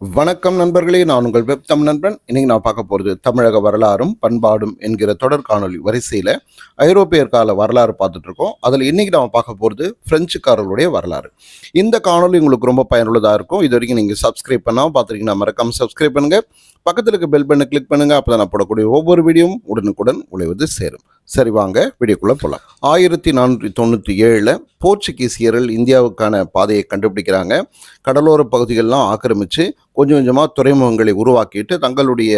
வணக்கம் நண்பர்களே நான் உங்கள் வெப் தமிழ் நண்பன். இன்னைக்கு நான் பார்க்க போகிறது தமிழக வரலாறும் பண்பாடும் என்கிற தொடர் காணொலி வரிசையில் ஐரோப்பியர் கால வரலாறு பார்த்துட்டு இருக்கோம். அதில் இன்னைக்கு நம்ம பார்க்க போகிறது பிரெஞ்சுக்காரர்களுடைய வரலாறு. இந்த காணொலி உங்களுக்கு ரொம்ப பயனுள்ளதாக இருக்கும். இது வரைக்கும் நீங்கள் சப்ஸ்கிரைப் பண்ணாமல் பார்த்துருக்கீங்கன்னா மறக்காமல் சப்ஸ்கிரைப் பண்ணுங்க. பக்கத்தில் இருக்க பெல் பண்ணை கிளிக் பண்ணுங்கள் அப்போ தான் நான் போடக்கூடிய ஒவ்வொரு வீடியோவும் உடனுக்குடன் உழைவது சேரும். சரி வாங்க வீடியோக்குள்ளே போகலாம் ஆயிரத்தி நானூற்றி தொண்ணூற்றி ஏழில் போர்ச்சுகீசியர்கள் இந்தியாவுக்கான பாதையை கண்டுபிடிக்கிறாங்க. கடலோர பகுதிகளெலாம் ஆக்கிரமித்து கொஞ்சம் கொஞ்சமாக துறைமுகங்களை உருவாக்கிட்டு தங்களுடைய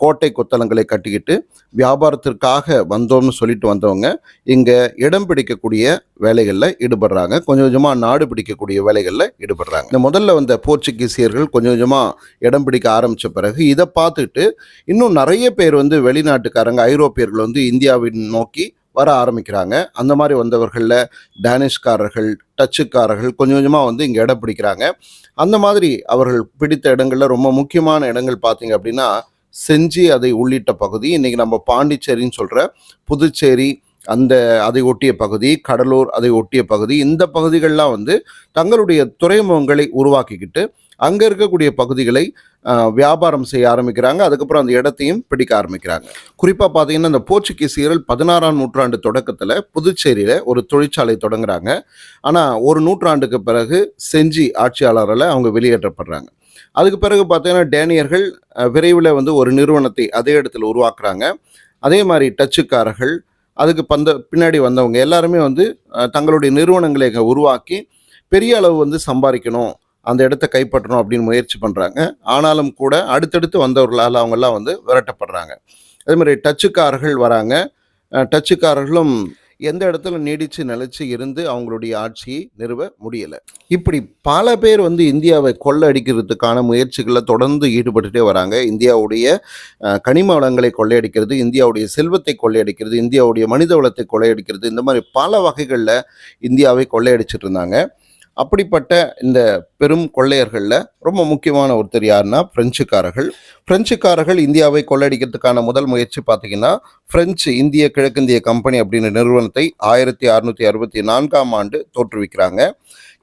கோட்டை கொத்தளங்களை கட்டிக்கிட்டு வியாபாரத்திற்காக வந்தோம்னு சொல்லிட்டு வந்தவங்க இங்கே இடம் பிடிக்கக்கூடிய வேலைகளில் ஈடுபடுறாங்க. கொஞ்சம் கொஞ்சமாக நாடு பிடிக்கக்கூடிய வேலைகளில் ஈடுபடுறாங்க. இந்த முதல்ல வந்த போர்ச்சுகீசியர்கள் கொஞ்சம் கொஞ்சமாக இடம் பிடிக்க ஆரம்பித்த பிறகு இதை பார்த்துட்டு இன்னும் நிறைய பேர் வந்து வெளிநாட்டுக்காரங்க ஐரோப்பியர்கள் வந்து இந்தியாவின் நோக்கி வர ஆரம்பிக்கிறாங்க. அந்த மாதிரி வந்தவர்களில் டேனிஷ்காரர்கள் டச்சுக்காரர்கள் கொஞ்சம் கொஞ்சமாக வந்து இங்கே இடம் பிடிக்கிறாங்க. அந்த மாதிரி அவர்கள் பிடித்த இடங்களில் ரொம்ப முக்கியமான இடங்கள் பார்த்தீங்க அப்படின்னா செஞ்சி அதை உள்ளிட்ட பகுதி இன்றைக்கி நம்ம பாண்டிச்சேரின்னு சொல்கிற புதுச்சேரி அந்த அதை ஒட்டிய பகுதி கடலூர் அதை ஒட்டிய பகுதி இந்த பகுதிகள்லாம் வந்து தங்களுடைய துறைமுகங்களை உருவாக்கிக்கிட்டு அங்கே இருக்கக்கூடிய பகுதிகளை வியாபாரம் செய்ய ஆரம்பிக்கிறாங்க. அதுக்கப்புறம் அந்த இடத்தையும் பிடிக்க ஆரம்பிக்கிறாங்க. குறிப்பாக பார்த்தீங்கன்னா அந்த போர்ச்சுகீசியர்கள் பதினாறாம் நூற்றாண்டு தொடக்கத்தில் புதுச்சேரியில் ஒரு தொழிற்சாலை தொடங்குறாங்க. ஆனால் ஒரு நூற்றாண்டுக்கு பிறகு செஞ்சி ஆட்சியாளரால் அவங்க வெளியேற்றப்படுறாங்க. அதுக்கு பிறகு பார்த்தீங்கன்னா டேனியர்கள் விரைவில் வந்து ஒரு நிறுவனத்தை அதே இடத்துல உருவாக்குறாங்க. அதே மாதிரி டச்சுக்காரர்கள் அதுக்கு பந்த பின்னாடி வந்தவங்க எல்லாருமே வந்து தங்களுடைய நிறுவனங்களை உருவாக்கி பெரிய அளவு வந்து சம்பாதிக்கணும். அந்த இடத்த கைப்பற்றணும் அப்படின்னு முயற்சி பண்ணுறாங்க ஆனாலும் கூட அடுத்தடுத்து வந்தவர்களால் அவங்கெல்லாம் வந்து விரட்டப்படுறாங்க. அதே மாதிரி டச்சுக்காரர்கள் வராங்க. டச்சுக்காரர்களும் எந்த இடத்துல நீடித்து நிலச்சி இருந்து அவங்களுடைய ஆட்சியை நிறுவ முடியலை. இப்படி பல பேர் வந்து இந்தியாவை கொள்ளடிக்கிறதுக்கான முயற்சிகளில் தொடர்ந்து ஈடுபட்டுட்டே வராங்க. இந்தியாவுடைய கனிம வளங்களை கொள்ளையடிக்கிறது இந்தியாவுடைய செல்வத்தை கொள்ளையடிக்கிறது இந்தியாவுடைய மனித வளத்தை கொள்ளையடிக்கிறது இந்த மாதிரி பல வகைகளில் இந்தியாவை கொள்ளையடிச்சிட்டு இருந்தாங்க. அப்படிப்பட்ட இந்த பெரும் கொள்ளையர்களில் ரொம்ப முக்கியமான ஒருத்தர் யாருன்னா பிரெஞ்சுக்காரர்கள். பிரெஞ்சுக்காரர்கள் இந்தியாவை கொள்ளையடிக்கிறதுக்கான முதல் முயற்சி பார்த்தீங்கன்னா பிரெஞ்சு இந்திய கிழக்கிந்திய கம்பெனி அப்படின்ற நிறுவனத்தை ஆயிரத்தி அறுநூற்றி அறுபத்தி நான்காம் ஆண்டு தோற்றுவிக்கிறாங்க.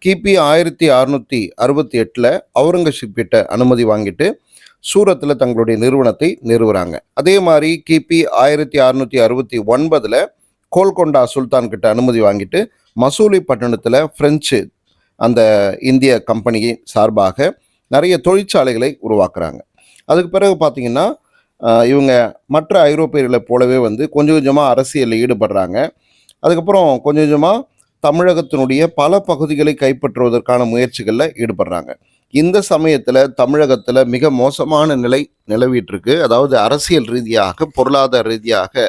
கிபி ஆயிரத்தி அறுநூற்றி அறுபத்தி எட்டில் அவுரங்கசீப் கிட்ட அனுமதி வாங்கிட்டு சூரத்தில் தங்களுடைய நிறுவனத்தை நிறுவுறாங்க. அதே மாதிரி கிபி ஆயிரத்தி அறுநூற்றி அறுபத்தி ஒன்பதில் கோல்கொண்டா சுல்தான் கிட்ட அனுமதி வாங்கிட்டு மசூலி பட்டணத்தில் பிரெஞ்சு அந்த இந்திய கம்பெனி சார்பாக நிறைய தொழிற்சாலைகளை உருவாக்குறாங்க. அதுக்கு பிறகு பார்த்தீங்கன்னா இவங்க மற்ற ஐரோப்பியர்களை போலவே வந்து கொஞ்சம் கொஞ்சமாக அரசியலில் ஈடுபடுறாங்க. அதுக்கப்புறம் கொஞ்சம் கொஞ்சமாக தமிழகத்தினுடைய பல பகுதிகளை கைப்பற்றுவதற்கான முயற்சிகளில் ஈடுபடுறாங்க. இந்த சமயத்தில் தமிழகத்தில் மிக மோசமான நிலை நிலவிட்டுருக்கு. அதாவது அரசியல் ரீதியாக பொருளாதார ரீதியாக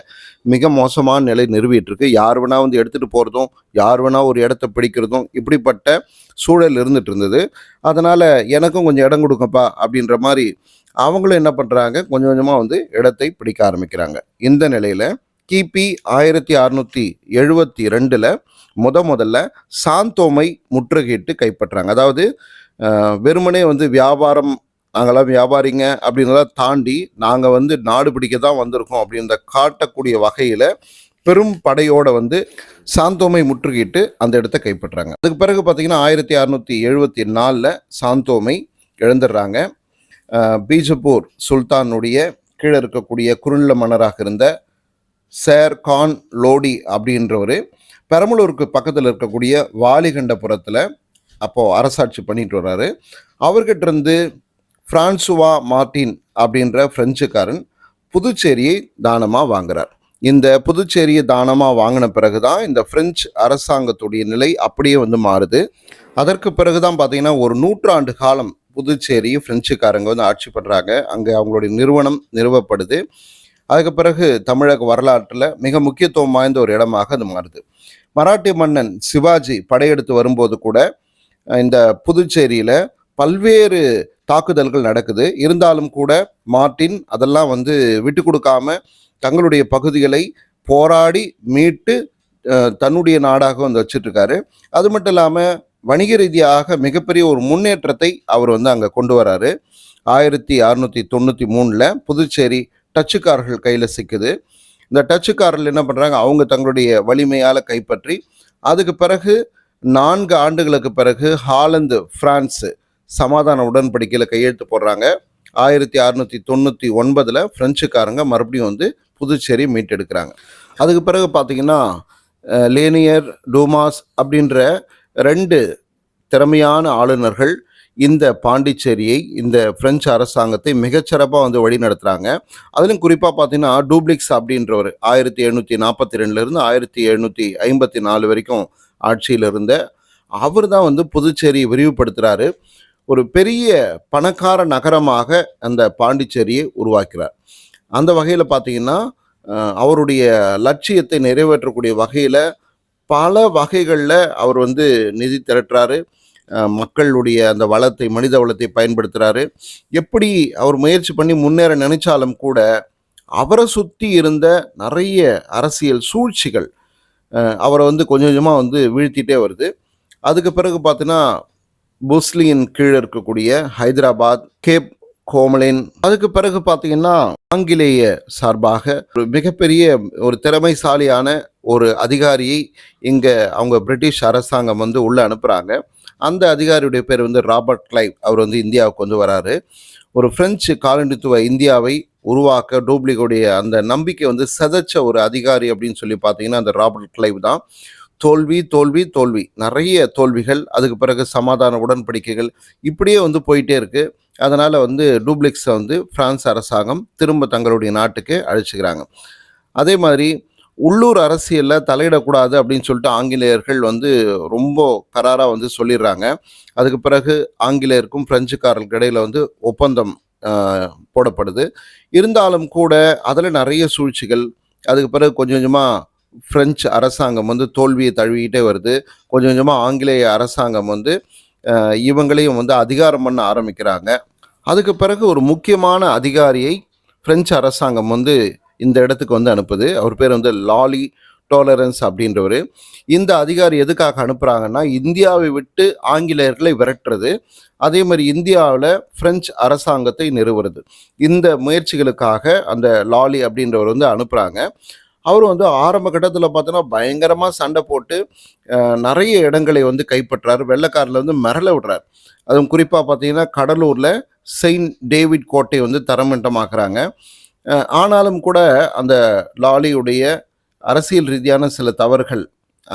மிக மோசமான நிலை நிறுவிட்டுருக்கு. யார் வேணால் வந்து எடுத்துகிட்டு போகிறதும் யார் வேணா ஒரு இடத்த பிடிக்கிறதும் இப்படிப்பட்ட சூழல் இருந்துட்டு இருந்தது அதனால் எனக்கும் கொஞ்சம் இடம் கொடுங்கப்பா அப்படின்ற மாதிரி அவங்களும் என்ன பண்ணுறாங்க கொஞ்சம் கொஞ்சமாக வந்து இடத்தை பிடிக்க ஆரம்பிக்கிறாங்க. இந்த நிலையில் கிபி ஆயிரத்தி அறநூற்றி எழுபத்தி ரெண்டில் முத முதல்ல சாந்தோமை முற்றுகையிட்டு கைப்பற்றாங்க. அதாவது வெறுமனே வந்து வியாபாரம் நாங்களாம் வியாபாரிங்க அப்படின்றத தாண்டி நாங்கள் வந்து நாடு பிடிக்க தான் வந்திருக்கோம் அப்படின்ற காட்டக்கூடிய வகையில் பெரும் படையோட வந்து சாந்தோமை முற்றுகிட்டு அந்த இடத்த கைப்பற்றாங்க. அதுக்கு பிறகு பார்த்தீங்கன்னா ஆயிரத்தி அறநூற்றி எழுபத்தி நாலில் சாந்தோமை எழுந்துடுறாங்க பீஜப்பூர் சுல்தானுடைய கீழே இருக்கக்கூடிய குறுநில மன்னராக இருந்த சேர் கான் லோடி அப்படின்றவர் பெரம்பலூருக்கு பக்கத்தில் இருக்கக்கூடிய வாலிகண்டபுரத்தில் அப்போது அரசாட்சி பண்ணிட்டு வர்றாரு. அவர்கிட்ட இருந்து பிரான்சுவா மார்டின் அப்படின்ற பிரெஞ்சுக்காரன் புதுச்சேரியை தானமாக வாங்குறார். இந்த புதுச்சேரியை தானமாக வாங்கின பிறகு தான் இந்த பிரெஞ்சு அரசாங்கத்துடைய நிலை அப்படியே வந்து மாறுது. அதற்கு பிறகு தான் பார்த்திங்கன்னா ஒரு நூற்றாண்டு காலம் புதுச்சேரியை பிரெஞ்சுக்காரங்க வந்து ஆட்சி பண்ணுறாங்க அங்கே அவங்களுடைய நிறுவனம் நிறுவப்படுது. அதுக்கு பிறகு தமிழக வரலாற்றில் மிக முக்கியத்துவம் வாய்ந்த ஒரு இடமாக அது மாறுது. மராட்டிய மன்னன் சிவாஜி படையெடுத்து வரும்போது கூட இந்த புதுச்சேரியில் பல்வேறு தாக்குதல்கள் நடக்குது. இருந்தாலும் கூட மார்ட்டின் அதெல்லாம் வந்து விட்டு கொடுக்காம தங்களுடைய பகுதிகளை போராடி மீட்டு தன்னுடைய நாடாக வந்து வச்சிட்ருக்காரு. அது மட்டும் இல்லாமல் வணிக ரீதியாக மிகப்பெரிய ஒரு முன்னேற்றத்தை அவர் வந்து அங்கே கொண்டு வராரு. ஆயிரத்தி அறுநூற்றி தொண்ணூற்றி மூணில் புதுச்சேரி டச்சுக்காரர்கள் கையில் சிக்குது. இந்த டச்சுக்காரர்கள் என்ன பண்ணுறாங்க அவங்க தங்களுடைய வலிமையால் கைப்பற்றி அதுக்கு பிறகு நான்கு ஆண்டுகளுக்கு பிறகு ஹாலந்து பிரான்ஸு சமாதான உடன்படிக்கையில் கையெழுத்து போடுறாங்க. ஆயிரத்தி அறுநூற்றி தொண்ணூற்றி ஒன்பதில் ஃப்ரெஞ்சுக்காரங்க மறுபடியும் வந்து புதுச்சேரி மீட்டெடுக்கிறாங்க. அதுக்கு பிறகு பார்த்தீங்கன்னா லேனியர் டூமாஸ் அப்படின்ற ரெண்டு திறமையான ஆளுநர்கள் இந்த பாண்டிச்சேரியை இந்த பிரெஞ்சு அரசாங்கத்தை மிகச்சிறப்பாக வந்து வழி நடத்துகிறாங்க அதிலும் குறிப்பாக பார்த்தீங்கன்னா டூப்ளிக்ஸ் அப்படின்றவர் ஆயிரத்தி எழுநூற்றி நாற்பத்தி ரெண்டுலேருந்து ஆயிரத்தி எழுநூற்றி ஐம்பத்தி நாலு வரைக்கும் ஆட்சியில் இருந்த அவர் தான் வந்து புதுச்சேரியை விரிவுபடுத்துகிறாரு ஒரு பெரிய பணக்கார நகரமாக அந்த பாண்டிச்சேரியை உருவாக்கிறார். அந்த வகையில் பார்த்தீங்கன்னா அவருடைய லட்சியத்தை நிறைவேற்றக்கூடிய வகையில் பல வகைகளில் அவர் வந்து நிதி திரட்டுறாரு. மக்களுடைய அந்த வளத்தை மனித வளத்தை பயன்படுத்துகிறாரு எப்படி அவர் முயற்சி பண்ணி முன்னேற நினைச்சாலும் கூட அவரை சுற்றி இருந்த நிறைய அரசியல் சூழ்ச்சிகள் அவரை வந்து கொஞ்சம் கொஞ்சமாக வந்து வீழ்த்திட்டே வருது. அதுக்கு பிறகு பார்த்தீங்கன்னா புஸ்லியின் கீழே இருக்கக்கூடிய ஹைதராபாத் கேப் கோமலின் அதுக்கு பிறகு பார்த்தீங்கன்னா ஆங்கிலேய சார்பாக ஒரு மிகப்பெரிய ஒரு திறமைசாலியான ஒரு அதிகாரியை இங்கே அவங்க பிரிட்டிஷ் அரசாங்கம் வந்து உள்ளே அனுப்புகிறாங்க அந்த அதிகாரியுடைய பேர் வந்து ராபர்ட் கிளைவ். அவர் வந்து இந்தியாவுக்கு வந்து வராரு. ஒரு பிரெஞ்சு காலனித்துவ இந்தியாவை உருவாக்க டூப்ளிகோடைய அந்த நம்பிக்கை வந்து சதைச்ச ஒரு அதிகாரி அப்படின்னு சொல்லி பார்த்தீங்கன்னா அந்த ராபர்ட் கிளைவ் தான். தோல்வி தோல்வி தோல்வி. நிறைய தோல்விகள் அதுக்கு பிறகு சமாதான உடன்படிக்கைகள் இப்படியே வந்து போயிட்டே இருக்குது அதனால் வந்து டூப்ளிக்ஸை வந்து பிரான்ஸ் அரசாங்கம் திரும்ப தங்களுடைய நாட்டுக்கு அழைச்சிக்கிறாங்க. அதே மாதிரி உள்ளூர் அரசியலில் தலையிடக்கூடாது அப்படின்னு சொல்லிட்டு ஆங்கிலேயர்கள் வந்து ரொம்ப கராராக வந்து சொல்லிடுறாங்க. அதுக்கு பிறகு ஆங்கிலேயருக்கும் பிரெஞ்சுக்காரர்களுக்கு இடையில் வந்து ஒப்பந்தம் போடப்படுது. இருந்தாலும் கூட அதில் நிறைய சூழ்ச்சிகள். அதுக்கு பிறகு கொஞ்சம் கொஞ்சமாக ஃப்ரெஞ்சு அரசாங்கம் வந்து தோல்வியை தழுவிக்கிட்டே வருது. கொஞ்சம் கொஞ்சமாக ஆங்கிலேய அரசாங்கம் வந்து இவங்களையும் வந்து அதிகாரம் பண்ண ஆரம்பிக்கிறாங்க. அதுக்கு பிறகு ஒரு முக்கியமான அதிகாரியை ஃப்ரெஞ்சு அரசாங்கம் வந்து இந்த இடத்துக்கு வந்து அனுப்புது. அவர் பேர் வந்து லாலி டோலரன்ஸ் அப்படின்றவர். இந்த அதிகாரி எதுக்காக அனுப்புகிறாங்கன்னா இந்தியாவை விட்டு ஆங்கிலேயர்களை விரட்டுறது. அதே மாதிரி இந்தியாவில் பிரெஞ்சு அரசாங்கத்தை நிறுவுறது. இந்த முயற்சிகளுக்காக அந்த லாலி அப்படின்றவர் வந்து அனுப்புகிறாங்க அவர் வந்து ஆரம்ப கட்டத்தில் பார்த்தோன்னா பயங்கரமாக சண்டை போட்டு நிறைய இடங்களை வந்து கைப்பற்றாரு. வெள்ளக்காரில் வந்து மிரள விடுறார். அதுவும் குறிப்பாக பார்த்தீங்கன்னா கடலூரில் செயின்ட் டேவிட் கோட்டை வந்து தரமட்டமாக்குறாங்க ஆனாலும் கூட அந்த லாலியுடைய அரசியல் ரீதியான சில தவறுகள்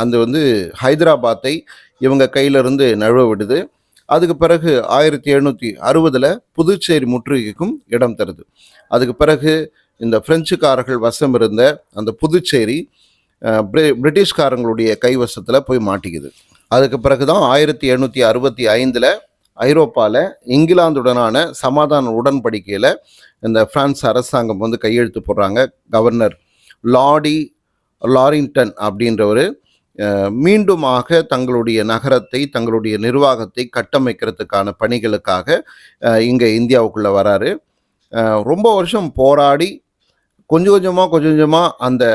அந்த வந்து ஹைதராபாத்தை இவங்க கையிலிருந்து நழுவ விடுது. அதுக்கு பிறகு ஆயிரத்தி எழுநூற்றி அறுபதில் புதுச்சேரி முற்றுகைக்கும் இடம் தருது. அதுக்கு பிறகு இந்த பிரெஞ்சுக்காரர்கள் வசம் இருந்த அந்த புதுச்சேரி பிரிட்டிஷ்காரங்களுடைய கைவசத்தில் போய் மாட்டிக்குது. அதுக்கு பிறகு தான் ஆயிரத்தி எழுநூற்றி அறுபத்தி ஐந்தில் ஐரோப்பாவில் இங்கிலாந்துடனான சமாதான உடன்படிக்கையில் இந்த பிரான்ஸ் அரசாங்கம் வந்து கையெழுத்து போடுறாங்க. கவர்னர் லாடி லாரிங்டன் அப்படின்றவர் மீண்டுமாக தங்களுடைய நகரத்தை தங்களுடைய நிர்வாகத்தை கட்டமைக்கிறதுக்கான பணிகளுக்காக இங்கே இந்தியாவுக்குள்ளே வராரு. ரொம்ப வருஷம் போராடி கொஞ்சம் கொஞ்சமாக கொஞ்சம் கொஞ்சமாக அந்த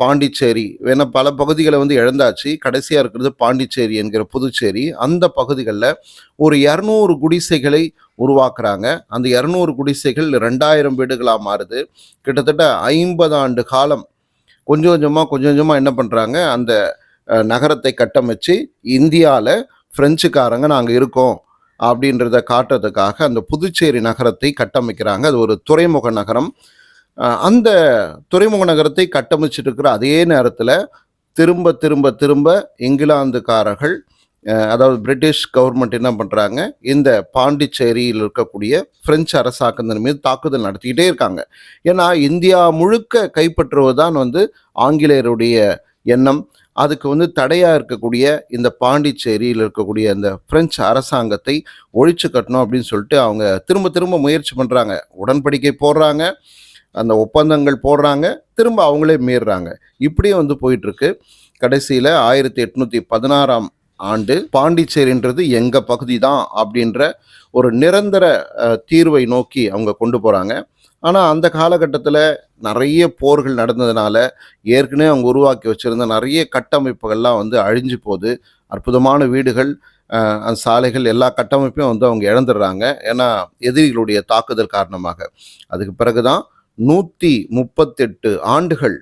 பாண்டிச்சேரி ஏன்னா பல பகுதிகளை வந்து இழந்தாச்சு. கடைசியாக இருக்கிறது பாண்டிச்சேரி என்கிற புதுச்சேரி. அந்த பகுதிகளில் ஒரு இரநூறு குடிசைகளை உருவாக்குறாங்க. அந்த இரநூறு குடிசைகள் ரெண்டாயிரம் வீடுகளாக மாறுது. கிட்டத்தட்ட ஐம்பது ஆண்டு காலம் கொஞ்சம் கொஞ்சமாக கொஞ்சம் கொஞ்சமாக என்ன பண்ணுறாங்க அந்த நகரத்தை கட்டமைச்சு இந்தியாவில் ஃப்ரெஞ்சுக்காரங்க நாங்கள் இருக்கோம் அப்படின்றத காட்டுறதுக்காக அந்த புதுச்சேரி நகரத்தை கட்டமைக்கிறாங்க. அது ஒரு துறைமுக நகரம். அந்த துறைமுக நகரத்தை கட்டமைச்சிட்டு இருக்கிற அதே நேரத்தில் திரும்ப திரும்ப திரும்ப இங்கிலாந்துக்காரர்கள் அதாவது பிரிட்டிஷ் கவர்மெண்ட் என்ன பண்ணுறாங்க இந்த பாண்டிச்சேரியில் இருக்கக்கூடிய பிரெஞ்சு அரசாங்கத்தின் மீது தாக்குதல் நடத்திக்கிட்டே இருக்காங்க. ஏன்னா இந்தியா முழுக்க கைப்பற்றுவது தான் வந்து ஆங்கிலேயருடைய எண்ணம். அதுக்கு வந்து தடையாக இருக்கக்கூடிய இந்த பாண்டிச்சேரியில் இருக்கக்கூடிய இந்த பிரெஞ்சு அரசாங்கத்தை ஒழிச்சு கட்டணும் அப்படின்னு சொல்லிட்டு அவங்க திரும்ப திரும்ப முயற்சி பண்ணுறாங்க உடன்படிக்கை போடுறாங்க. அந்த ஒப்பந்தங்கள் போடுறாங்க. திரும்ப அவங்களே மீறுறாங்க. இப்படியே வந்து போயிட்டுருக்கு கடைசியில் ஆயிரத்தி எட்நூற்றி பதினாறாம் ஆண்டு பாண்டிச்சேரின்றது எங்கள் பகுதி தான் அப்படின்ற ஒரு நிரந்தர தீர்வை நோக்கி அவங்க கொண்டு போகிறாங்க ஆனால் அந்த காலகட்டத்தில் நிறைய போர்கள் நடந்ததுனால ஏற்கனவே அவங்க உருவாக்கி வச்சுருந்த நிறைய கட்டமைப்புகள்லாம் வந்து அழிஞ்சு போகுது அற்புதமான வீடுகள் அந்த சாலைகள் எல்லா கட்டமைப்பையும் வந்து அவங்க இழந்துடுறாங்க. ஏன்னா எதிரிகளுடைய தாக்குதல் காரணமாக. அதுக்கு பிறகு தான் நூற்றி முப்பத்தெட்டு ஆண்டுகள்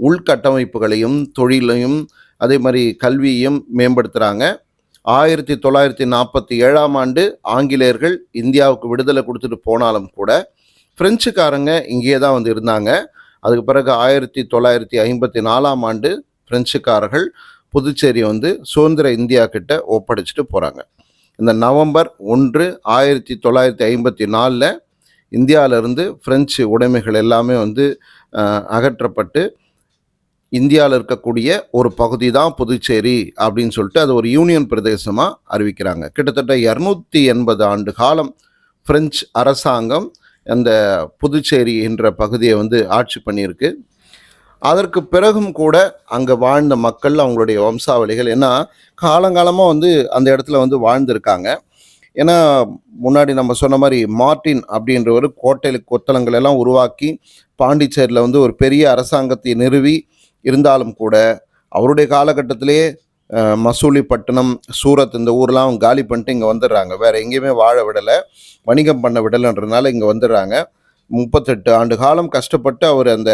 உள்கட்டமைப்புகளையும் தொழிலையும் அதே மாதிரி கல்வியையும் மேம்படுத்துகிறாங்க ஆயிரத்தி தொள்ளாயிரத்தி நாற்பத்தி ஏழாம் ஆண்டு ஆங்கிலேயர்கள் இந்தியாவுக்கு விடுதலை கொடுத்துட்டு போனாலும் கூட ஃப்ரெஞ்சுக்காரங்க இங்கேயே தான் வந்து இருந்தாங்க. அதுக்கு பிறகு ஆயிரத்தி தொள்ளாயிரத்தி ஐம்பத்தி நாலாம் ஆண்டு பிரெஞ்சுக்காரர்கள் புதுச்சேரி வந்து சுதந்திர இந்தியா கிட்ட ஒப்படைச்சிட்டு போகிறாங்க இந்த நவம்பர் ஒன்று ஆயிரத்தி தொள்ளாயிரத்தி ஐம்பத்தி நாலில் இந்தியாவிலேருந்து ஃப்ரெஞ்சு உடைமைகள் எல்லாமே வந்து அகற்றப்பட்டு இந்தியாவில் இருக்கக்கூடிய ஒரு பகுதி தான் புதுச்சேரி அப்படின்னு சொல்லிட்டு அது ஒரு யூனியன் பிரதேசமாக அறிவிக்கிறாங்க. கிட்டத்தட்ட இரநூத்தி எண்பது ஆண்டு காலம் பிரெஞ்சு அரசாங்கம் அந்த புதுச்சேரி என்ற பகுதியை வந்து ஆட்சி பண்ணியிருக்கு. அதற்கு பிறகும் கூட அங்கே வாழ்ந்த மக்கள் அவங்களுடைய வம்சாவளிகள் ஏன்னா காலங்காலமாக வந்து அந்த இடத்துல வந்து வாழ்ந்திருக்காங்க. ஏன்னா முன்னாடி நம்ம சொன்ன மாதிரி மார்ட்டின் அப்படின்றவர் கோட்டை கொத்தளங்கள் எல்லாம் உருவாக்கி பாண்டிச்சேரியில் வந்து ஒரு பெரிய அரசாங்கத்தை நிறுவி இருந்தாலும் கூட அவருடைய காலகட்டத்திலேயே மசூலிப்பட்டினம் சூரத் இந்த ஊர்லாம் அவங்க காலி பண்ணிட்டு இங்கே வந்துடுறாங்க. வேறு எங்கேயுமே வாழ விடலை. வணிகம் பண்ண விடலைன்றதுனால இங்கே வந்துடுறாங்க. முப்பத்தெட்டு ஆண்டு காலம் கஷ்டப்பட்டு அவர் அந்த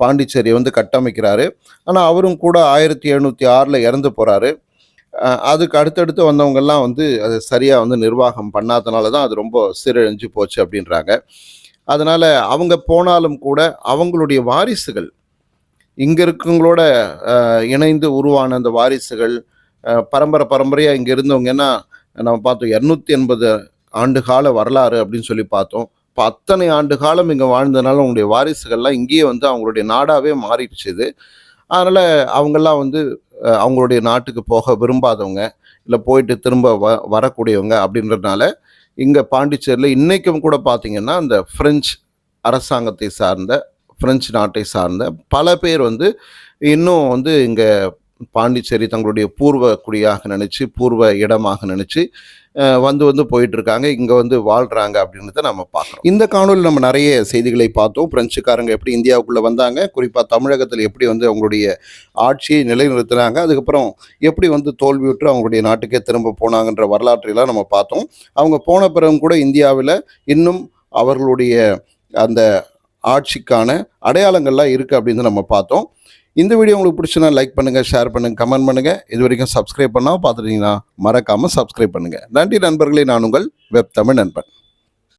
பாண்டிச்சேரியை வந்து கட்டமைக்கிறாரு. ஆனால் அவரும் கூட ஆயிரத்தி எழுநூற்றி ஆறில் இறந்து போகிறாரு அதுக்கு அடுத்தடுத்து வந்தவங்கெல்லாம் வந்து அது சரியாக வந்து நிர்வாகம் பண்ணாதனால தான் அது ரொம்ப சீரழிஞ்சு போச்சு அப்படின்றாங்க. அதனால் அவங்க போனாலும் கூட அவங்களுடைய வாரிசுகள் இங்கே இருக்கவங்களோட இணைந்து உருவான அந்த வாரிசுகள் பரம்பரை பரம்பரையாக இங்கே இருந்தவங்கன்னா நம்ம பார்த்தோம் இரநூத்தி எண்பது ஆண்டு கால வரலாறு அப்படின்னு சொல்லி பார்த்தோம். இப்போ அத்தனை ஆண்டு காலம் இங்கே வாழ்ந்ததுனால அவங்களுடைய வாரிசுகள்லாம் இங்கேயே வந்து அவங்களுடைய நாடாகவே மாறிடுச்சு இது அதனால் அவங்கெல்லாம் வந்து அவங்களுடைய நாட்டுக்கு போக விரும்பாதவங்க இல்லை போயிட்டு திரும்ப வ வரக்கூடியவங்க அப்படின்றதுனால இங்கே பாண்டிச்சேரியில் இன்றைக்கும் கூட பார்த்திங்கன்னா அந்த ஃப்ரெஞ்சு அரசாங்கத்தை சார்ந்த பிரெஞ்சு நாட்டை சார்ந்த பல பேர் வந்து இன்னும் வந்து இங்கே பாண்டிச்சேரி தங்களுடைய பூர்வ குடியாக நினச்சி பூர்வ இடமாக நினச்சி வந்து வந்து போயிட்டுருக்காங்க. இங்கே வந்து வாழ்கிறாங்க அப்படின்றத நம்ம பார்க்குறோம். இந்த காணொலியில் நம்ம நிறைய செய்திகளை பார்த்தோம். பிரெஞ்சுக்காரங்க எப்படி இந்தியாவுக்குள்ளே வந்தாங்க குறிப்பாக தமிழகத்தில் எப்படி வந்து அவங்களுடைய ஆட்சியை நிலைநிறுத்தினாங்க அதுக்கப்புறம் எப்படி வந்து தோல்வியுற்று அவங்களுடைய நாட்டுக்கே திரும்ப போனாங்கன்ற வரலாற்றையெல்லாம் நம்ம பார்த்தோம். அவங்க போன பிறகும் கூட இந்தியாவில் இன்னும் அவர்களுடைய அந்த ஆட்சிக்கான அடையாளங்கள்லாம் இருக்குது அப்படின்னு நம்ம பார்த்தோம். இந்த வீடியோ உங்களுக்கு பிடிச்சுன்னா லைக் பண்ணுங்கள் ஷேர் பண்ணுங்கள் கமெண்ட் பண்ணுங்கள் இது வரைக்கும் சப்ஸ்கிரைப் பண்ணால் பார்த்துட்டீங்கன்னா மறக்காமல் சப்ஸ்கிரைப் பண்ணுங்கள் நன்றி நண்பர்களே நான் உங்கள் வெப் தமிழ் நண்பன்.